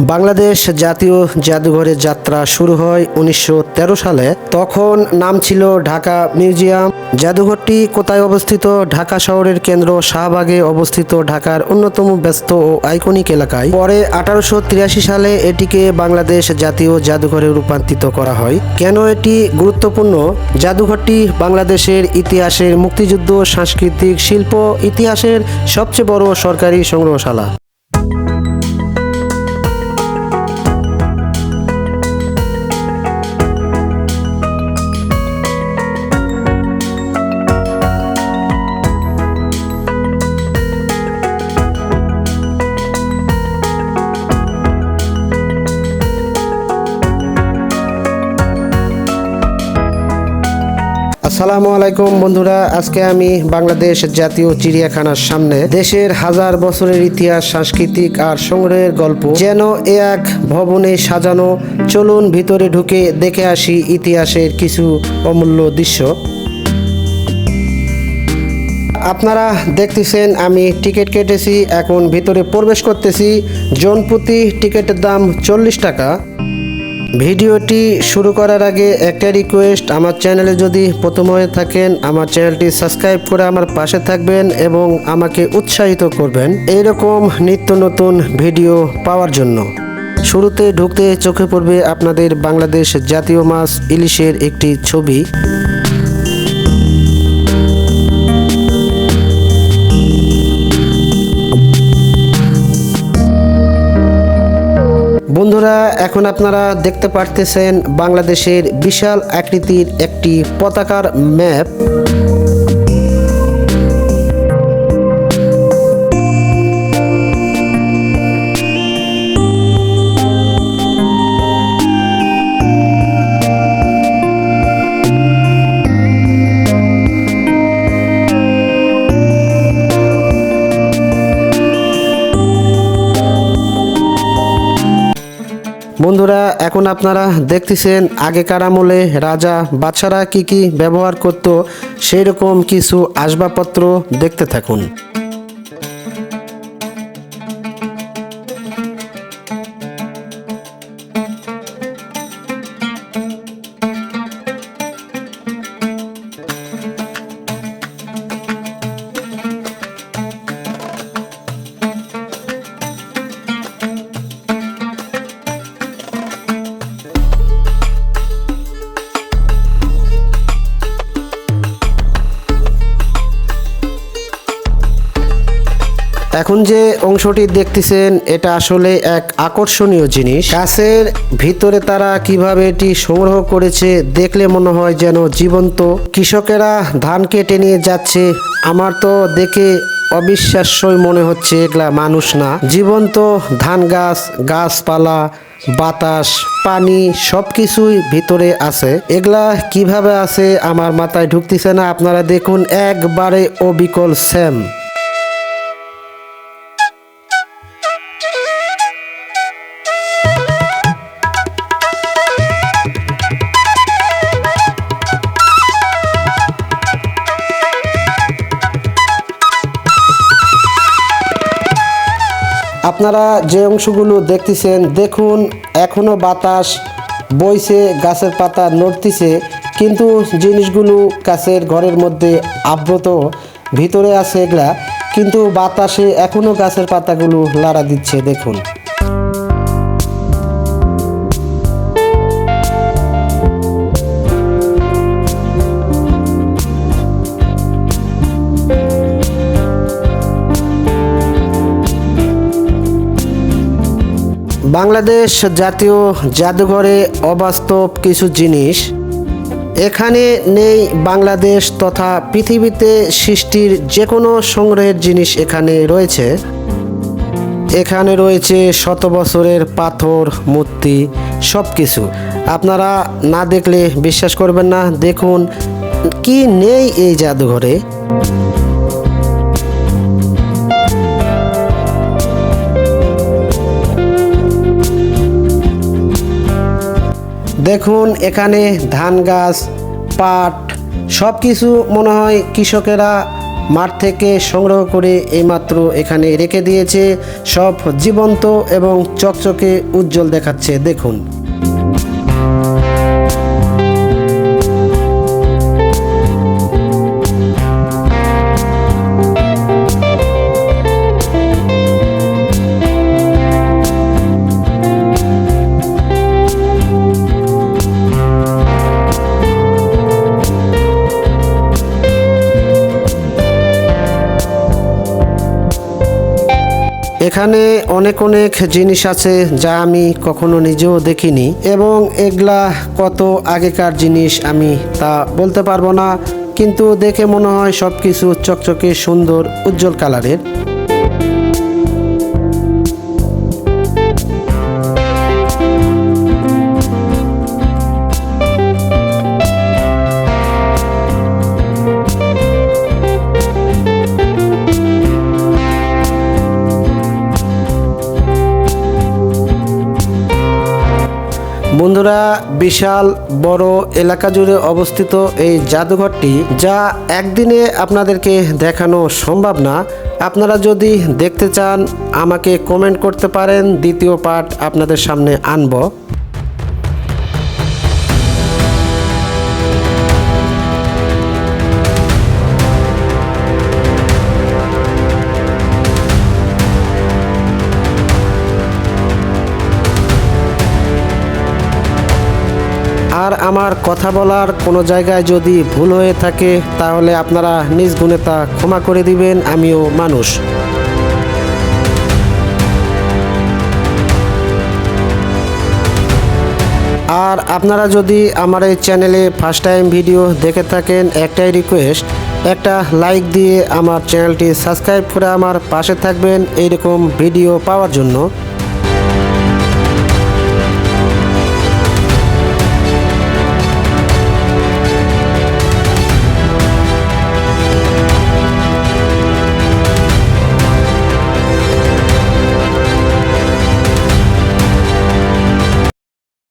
বাংলাদেশ জাতীয় জাদুঘরের যাত্রা শুরু হয় উনিশশো তেরো সালে। তখন নাম ছিল ঢাকা মিউজিয়াম। জাদুঘরটি কোথায় অবস্থিত? ঢাকা শহরের কেন্দ্র শাহবাগে অবস্থিত ঢাকার অন্যতম ব্যস্ত ও আইকনিক এলাকায়। পরে আঠারোশো তিরাশি সালে এটিকে বাংলাদেশ জাতীয় জাদুঘরে রূপান্তরিত করা হয়। কেন এটি গুরুত্বপূর্ণ? জাদুঘরটি বাংলাদেশের ইতিহাসের মুক্তিযুদ্ধ, সাংস্কৃতিক শিল্প, ইতিহাসের সবচেয়ে বড় সরকারি সংগ্রহশালা। আসসালামু আলাইকুম বন্ধুরা, আজকে আমি বাংলাদেশ জাতীয় চিড়িয়াখানার সামনে দেশের হাজার বছরের ইতিহাস, সাংস্কৃতিক আর সংগ্রহের গল্প যেন এক ভবনে সাজানো, চলুন ভিতরে ঢুকে দেখে আসি ইতিহাসের কিছু অমূল্য দৃশ্য। আপনারা দেখতেছেন, আমি টিকিট কেটেছি, এখন ভিতরে প্রবেশ করতেছি। জনপ্রতি টিকিটের দাম চল্লিশ টাকা। ভিডিওটি শুরু করার আগে একটা রিকোয়েস্ট আমার চ্যানেলে যদি প্রথম হয়ে থাকেন, আমার চ্যানেলটি সাবস্ক্রাইব করে আমার পাশে থাকবেন এবং আমাকে উৎসাহিত করবেন এইরকম নিত্য নতুন ভিডিও পাওয়ার জন্য। শুরুতে ঢুকতে চোখে পড়বে আপনাদের বাংলাদেশ জাতীয় মাছ ইলিশের একটি ছবি। বন্ধুরা এখন আপনারা দেখতে পারতেছেন বাংলাদেশের বিশাল আকৃতির একটি পতাকার ম্যাপ বন্ধুরা, এখন আপনারা দেখতেছেন আগেকার আমলে রাজা বাচ্চারা কি কি ব্যবহার করত সেই রকম কিছু আসবাবপত্র দেখতে থাকুন। এখন যে অংশটি দেখতেছেন, এটা আসলে এক আকর্ষণীয় জিনিস। গাছের ভিতরে তারা কীভাবে এটি সংগ্রহ করেছে, দেখলে মনে হয় যেন জীবন্ত। কৃষকেরা ধান কেটে নিয়ে যাচ্ছে, আমার তো দেখে অবিশ্বাস্যই মনে হচ্ছে এগুলা মানুষ না। জীবন্ত ধান গাছ, গাছপালা, বাতাস, পানি সব কিছুই ভিতরে আছে। এগুলা কীভাবে আছে আমার মাথায় ঢুকতেছে না, আপনারা দেখুন, একবারে অবিকল সেম। আপনারা যে অংশগুলো দেখতেছেন, দেখুন এখনও বাতাস বইছে, গাছের পাতা নড়তিছে, কিন্তু জিনিসগুলো গাছের ঘরের মধ্যে আব্রত ভিতরে আছে এগুলা, কিন্তু বাতাসে এখনও গাছের পাতাগুলো লাড়া দিচ্ছে, দেখুন। বাংলাদেশ জাতীয় জাদুঘরে অবাস্তব কিছু জিনিস। এখানে নেই বাংলাদেশ তথা পৃথিবীতে সৃষ্টির যে কোনো সংগ্রহের জিনিস এখানে রয়েছে। এখানে রয়েছে শত বছরের পাথর, মূর্তি সব কিছু আপনারা না দেখলে বিশ্বাস করবেন না। দেখুন, কি নেই এই জাদুঘরে? দেখুন, এখানে ধান গাছ, পাট সব কিছু মনে হয় কৃষকেরা মাঠ থেকে সংগ্রহ করে এইমাত্র এখানে রেখে দিয়েছে। সব জীবন্ত এবং চকচকে উজ্জ্বল দেখাচ্ছে, দেখুন। অনেক অনেক জিনিস আছে যা আমি কখনো নিজেও দেখিনি এবং এগুলা কত আগেকার জিনিস আমি তা বলতে পারব না। কিন্তু দেখে মনে হয় সব কিছু চকচকে সুন্দর, উজ্জ্বল কালারের বন্ধুরা, বিশাল বড় এলাকা জুড়ে অবস্থিত এই জাদুঘরটি, যা একদিনে আপনাদেরকে দেখানো সম্ভব না। আপনারা যদি দেখতে চান, আমাকে কমেন্ট করতে পারেন, দ্বিতীয় পার্ট আপনাদের সামনে আনব। আর আমার কথা বলার কোনো জায়গায় যদি ভুল হয়ে থাকে, তাহলে আপনারা নিজ গুণে তা ক্ষমা করে দিবেন, আমিও মানুষ। আর আপনারা যদি আমার এই চ্যানেলে ফার্স্ট টাইম ভিডিও দেখে থাকেন, একটাই রিকোয়েস্ট একটা লাইক দিয়ে আমার চ্যানেলটি সাবস্ক্রাইব করে আমার পাশে থাকবেন, এইরকম ভিডিও পাওয়ার জন্য।